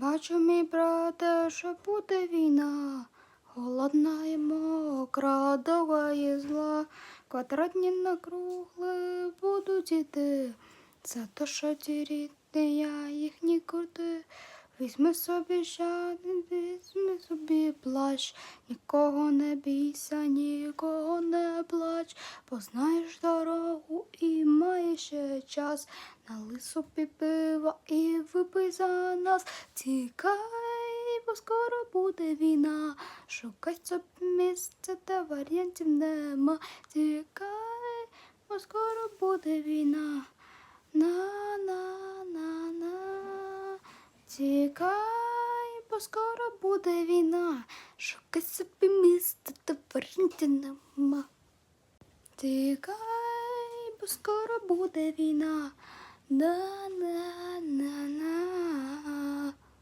Бачу, мій брате, що буде війна, голодна і мокра, довга і зла, квадратні на кругли будуть іти. За то, що ті рідні, я їх нікуди. Візьми собі жаден, візьми собі плащ, нікого не бійся, нікого не плач, познаєш дорогу і маєш ще час. Налий собі пива за нас. Тікай, бо скоро буде війна. Шукай собі місце, та варіантів нема. Тікай, бо скоро буде війна. На на на на. Тікай, бо скоро буде війна. Шукай собі місце, та варіантів нема. Тікай, бо скоро буде війна. На